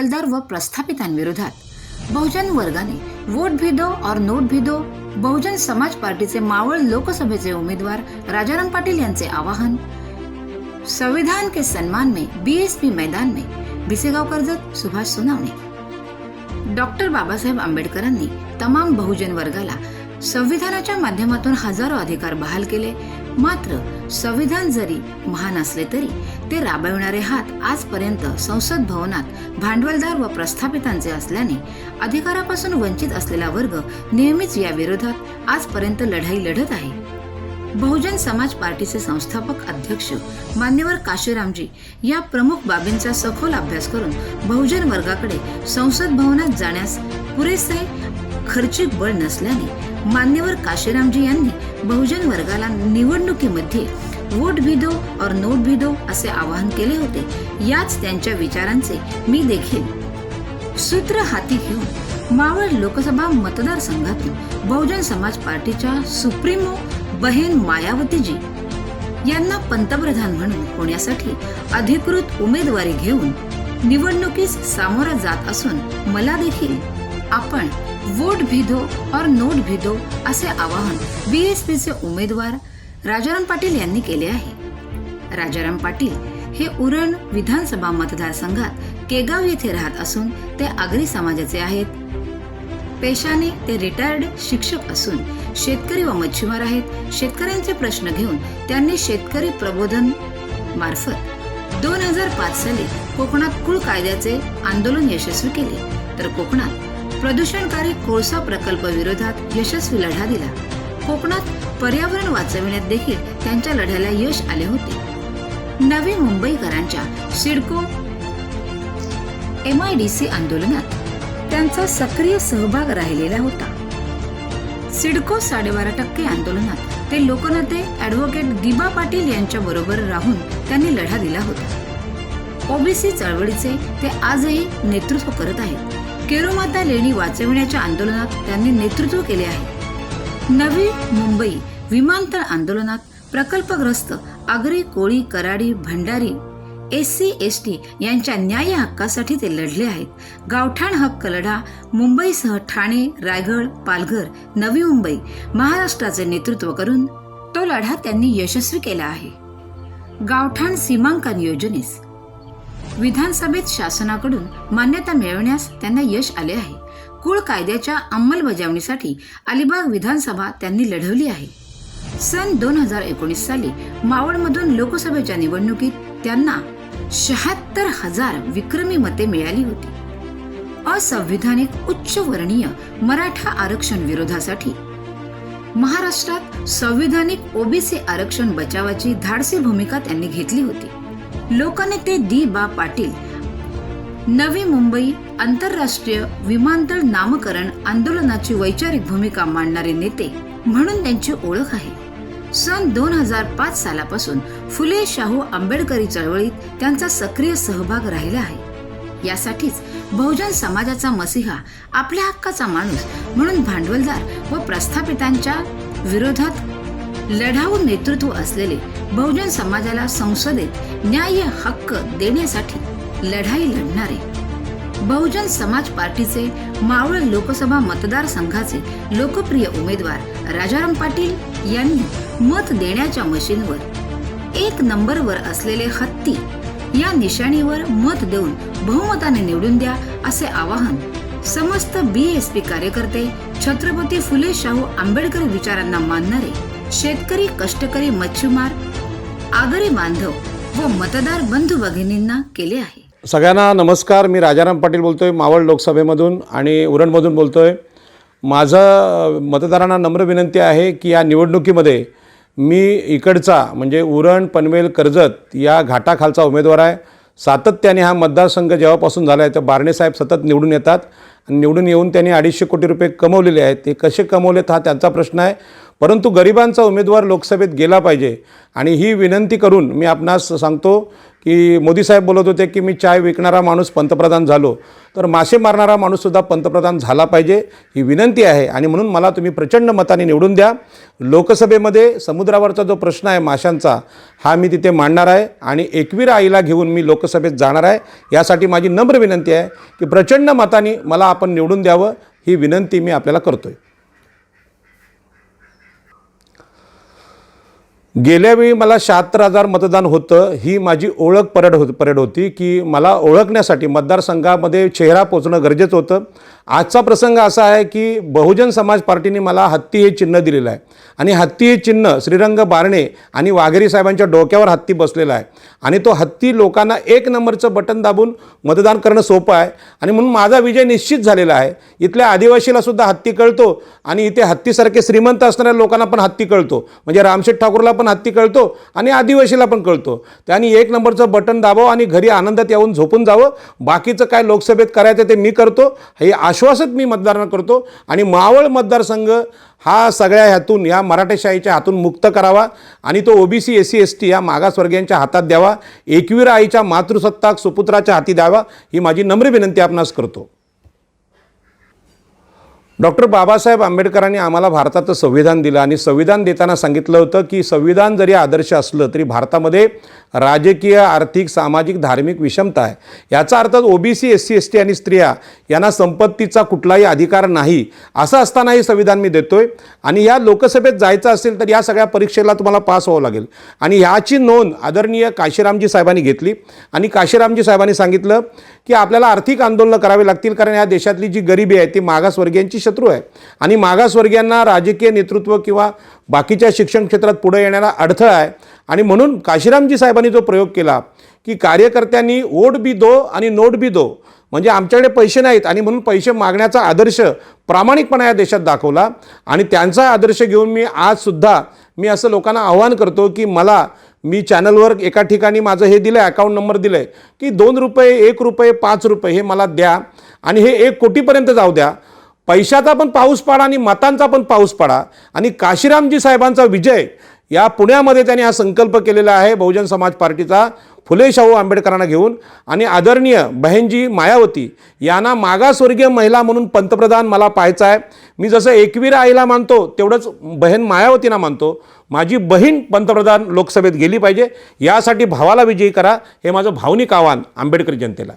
भांडवलदार व प्रस्थापितांविरोधात. बहुजन वर्गाने वोट भी दो और नोट भी दो बहुजन समाज पार्टीचे मावळ लोकसभेचे उमेदवार राजाराम पाटील यांचे आवाहन संविधान के सन्मान में बीएसपी मैदान में भिसेगाव कर्जत सुभाष सुनावणे. डॉक्टर बाबासाहेब आंबेडकरांनी तमाम बहुजन वर्गाला संविधानाच्या माध्यमातून हजारो अधिकार बहाल केले मात्र संविधान जरी महान असले तरी ते राबविणारे हात आजपर्यंत संसद भवनात भांडवलदार व प्रस्थापितांचे असल्याने अधिकारापासून वंचित असलेला वर्ग नेहमीच या विरोधात आजपर्यंत लढाई लढत आहे. बहुजन समाज पार्टीचे संस्थापक अध्यक्ष मान्यवर काशीरामजी या प्रमुख बाबींचा सखोल अभ्यास करून बहुजन वर्गाकडे संसद भवनात जाण्यास पुरेसे खर्चिक बळ नसल्याने मान्यवर काशीरामजी यांनी बहुजन वर्गाला निवडणुकीमध्ये वोट भी दो और नोट भी दो असे आवाहन केले होते. याच त्यांच्या विचारांचे मी देखील सूत्र हाती घेऊन मावळ लोकसभा मतदारसंघातून बहुजन समाज पार्टीच्या सुप्रीमो बहीण मायावतीजी यांना पंतप्रधान म्हणून होण्यासाठी अधिकृत उमेदवारी घेऊन निवडणुकीस सामोरा जात असून मला देखील आपण वोट भी दो और नोट भी दो असे आवाहन बीएसपीचे उमेदवार राजाराम पाटील यांनी केले आहे. राजाराम पाटील हे उरण विधानसभा मतदारसंघात केगाव येथे राहत असून ते आगरी समाजाचे आहेत. पेशाने ते रिटायर्ड शिक्षक असून शेतकरी व मच्छीमार आहेत. शेतकऱ्यांचे प्रश्न घेऊन त्यांनी शेतकरी प्रबोधन मार्फत दोन हजार पाच साली कोकणात कुळ कायद्याचे आंदोलन यशस्वी केले. तर कोकणात प्रदूषणकारी कोळसा प्रकल्प विरोधात यशस्वी लढा दिला. कोकणात पर्यावरण वाचविण्यात देखील त्यांच्या लढ्याला यश आले होते. नवी मुंबईकरांच्या CIDCO M I D C आंदोलनात त्यांचा सक्रिय सहभाग राहिलेला होता. सिडको साडेबारा टक्के आंदोलनात ते लोकनेते ऍडव्होकेट दिबा पाटील यांच्या बरोबर राहून त्यांनी लढा दिला होता. ओबीसी चळवळीचे ते आजही नेतृत्व करत आहेत. केरोमाता लेणी वाचविण्याच्या आंदोलनात त्यांनी नेतृत्व केले आहे. नवी मुंबई विमानतळ आंदोलनात प्रकल्पग्रस्त Agri Koli Karadi Bhandari S C S T यांच्या न्याय हक्कासाठी ते लढले आहेत. गावठाण हक्क लढा मुंबईसह ठाणे रायगड पालघर नवी मुंबई महाराष्ट्राचे नेतृत्व करून तो लढा त्यांनी यशस्वी केला आहे. गावठाण सीमांकन योजनेस विधानसभेत शासनाकडून मान्यता मिळवण्यास त्यांना यश आले आहे. कुळ कायद्याच्या अंमलबजावणीसाठी अलिबाग विधानसभा त्यांनी लढवली आहे. सन दोन हजार एकोणीस साली मावळमधून लोकसभेच्या निवडणुकीत त्यांना शहात्तर हजार विक्रमी मते मिळाली होती. असंविधानिक उच्च वर्णीय मराठा आरक्षण विरोधासाठी महाराष्ट्रात संविधानिक ओबीसी आरक्षण बचावाची धाडसी भूमिका त्यांनी घेतली होती. लोकनेते दी बा पाटील नवी मुंबई आंतरराष्ट्रीय विमानतळ नामकरण आंदोलनाची वैचारिक भूमिका मांडणारे नेते म्हणून त्यांची ओळख आहे. सन दोन हजार पाच सालापासून फुले शाहू आंबेडकरी चळवळीत त्यांचा सक्रिय सहभाग राहिला आहे. यासाठीच बहुजन समाजाचा मसिहा आपल्या हक्काचा माणूस म्हणून भांडवलदार व प्रस्थापितांच्या विरोधात लढाऊ नेतृत्व असलेले बहुजन समाजाला संसदेत न्याय हक्क देण्यासाठी लढाई लढणारे. बहुजन समाज पार्टीचे मावळ लोकसभा मतदारसंघाचे लोकप्रिय उमेदवार राजाराम पाटील यांनी मत देण्याच्या मशीनवर एक नंबरवर असलेले हत्ती या निशाणीवर मत देऊन बहुमताने निवडून द्या असे आवाहन समस्त बीएसपी कार्यकर्ते छत्रपती फुले शाहू आंबेडकर विचारांना मानणारे शेतकरी कष्टकरी मच्छीमार आगरी बांधव व मतदार बंधू भगिनींना केले आहे. सगळ्यांना नमस्कार. मी राजाराम पाटील बोलतो आहे मावळ लोकसभेमधून आणि उरणमधून बोलतो आहे माझं मतदारांना नम्र विनंती आहे की या निवडणुकीमध्ये मी इकडचा म्हणजे उरण पनवेल कर्जत या घाटाखालचा उमेदवार आहे. सातत्याने हा मतदारसंघ जेव्हापासून झाला आहे तर बारणेसाहेब सतत निवडून येतात. निवडून येऊन त्यांनी अडीचशे कोटी रुपये कमवलेले आहेत. ते कसे कमवलेत हा त्यांचा प्रश्न आहे. परंतु गरिबांचा उमेदवार लोकसभेत गेला पाहिजे. आणि ही विनंती करून मी आपणास सांगतो की मोदी साहेब बोलत होते की मी चाय विकणारा माणूस पंतप्रधान झालो तर मासे मारणारा माणूससुद्धा पंतप्रधान झाला पाहिजे ही विनंती आहे. आणि म्हणून मला तुम्ही प्रचंड मताने निवडून द्या. लोकसभेमध्ये समुद्रावरचा जो प्रश्न आहे माशांचा हा मी तिथे मांडणार आहे आणि एकवीर आईला घेऊन मी लोकसभेत जाणार आहे. यासाठी माझी नम्र विनंती आहे की प्रचंड मताने मला आपण निवडून द्यावं ही विनंती मी आपल्याला करतो आहे गेल्या वेळी मला शहात्तर हजार मतदान होतं. ही माझी ओळख परेड होत परेड होती की मला ओळखण्यासाठी मतदारसंघामध्ये चेहरा पोचणं गरजेचं होतं. आजचा प्रसंग असा आहे की बहुजन समाज पार्टीने मला हत्ती हे चिन्ह दिलेलं आहे. आणि हत्ती हे चिन्ह श्रीरंग बारणे आणि वाघेरी साहेबांच्या डोक्यावर हत्ती बसलेला आहे. आणि तो हत्ती लोकांना एक नंबरचं बटन दाबून मतदान करणं सोपं आहे. आणि म्हणून माझा विजय निश्चित झालेला आहे. इथल्या आदिवासीला सुद्धा हत्ती कळतो आणि इथे हत्तीसारखे श्रीमंत असणाऱ्या लोकांना पण हत्ती कळतो. म्हणजे रामशेठ ठाकूरला पण हत्ती कळतो आणि आदिवासीला पण कळतो. त्यांनी एक नंबरचं बटन दाबावं आणि घरी आनंदात येऊन झोपून जावं. बाकीचं काय लोकसभेत करायचं ते मी करतो. हे आश्वासक मी मतदारांना करतो. आणि मावळ मतदारसंघ हा सगळ्या ह्यातून या मराठेशाहीच्या हातून मुक्त करावा आणि तो OBC S C S T या मागासवर्गीयांच्या हातात द्यावा. एकवीर आईच्या मातृसत्ताक सुपुत्राच्या हाती द्यावा. ही माझी नम्र विनंती आपणास करतो. डॉक्टर बाबासाहेब आंबेडकरांनी आम्हाला भारताचं संविधान दिलं आणि संविधान देताना सांगितलं होतं की संविधान जरी आदर्श असलं तरी भारतामध्ये राजकीय आर्थिक सामाजिक धार्मिक विषमता आहे. याचा अर्थ OBC S C S T आणि स्त्रिया यांना संपत्तीचा कुठलाही अधिकार नाही असं असतानाही संविधान मी देतोय. आणि या लोकसभेत जायचं असेल तर या सगळ्या परीक्षेला तुम्हाला पास व्हावं लागेल. आणि ह्याची नोंद आदरणीय काशीरामजी साहेबांनी घेतली. आणि काशीरामजी साहेबांनी सांगितलं की आपल्याला आर्थिक आंदोलनं करावी लागतील कारण या देशातली जी गरिबी आहे ती मागासवर्गीयांची शत्रू आहे. आणि मागासवर्गीयांना राजकीय नेतृत्व किंवा बाकीच्या शिक्षण क्षेत्रात पुढे येणारा अडथळा आहे. आणि म्हणून काशीरामजी साहेबांनी जो प्रयोग केला की कार्यकर्त्यांनी वोट बी दो आणि नोट बी दो म्हणजे आमच्याकडे पैसे नाहीत आणि म्हणून पैसे मागण्याचा आदर्श प्रामाणिकपणा या देशात दाखवला. आणि त्यांचा आदर्श घेऊन मी आजसुद्धा मी असं लोकांना आव्हान करतो की मला मी चॅनलवर एका ठिकाणी माझं हे दिलं आहे अकाउंट नंबर दिलं आहे की दोन रुपये एक रुपये पाच रुपये हे मला द्या. आणि हे एक कोटीपर्यंत जाऊ द्या. पैशाचा पण पाऊस पाडा आणि मतांचा पण पाऊस पाडा. आणि काशीरामजी साहेबांचा विजय या पुण्यामध्ये त्यांनी हा संकल्प केलेला आहे. बहुजन समाज पार्टीचा फुले शाहू आंबेडकरांना घेऊन. आणि आदरणीय बहीणजी मायावती यांना मागासवर्गीय महिला म्हणून पंतप्रधान मला पाहायचं आहे. मी जसं एकवीर आईला मानतो तेवढंच बहीण मायावतींना मानतो. माझी बहीण पंतप्रधान लोकसभेत गेली पाहिजे. यासाठी भावाला विजयी करा. हे माझं भावनिक आव्हान आंबेडकरी जनतेला.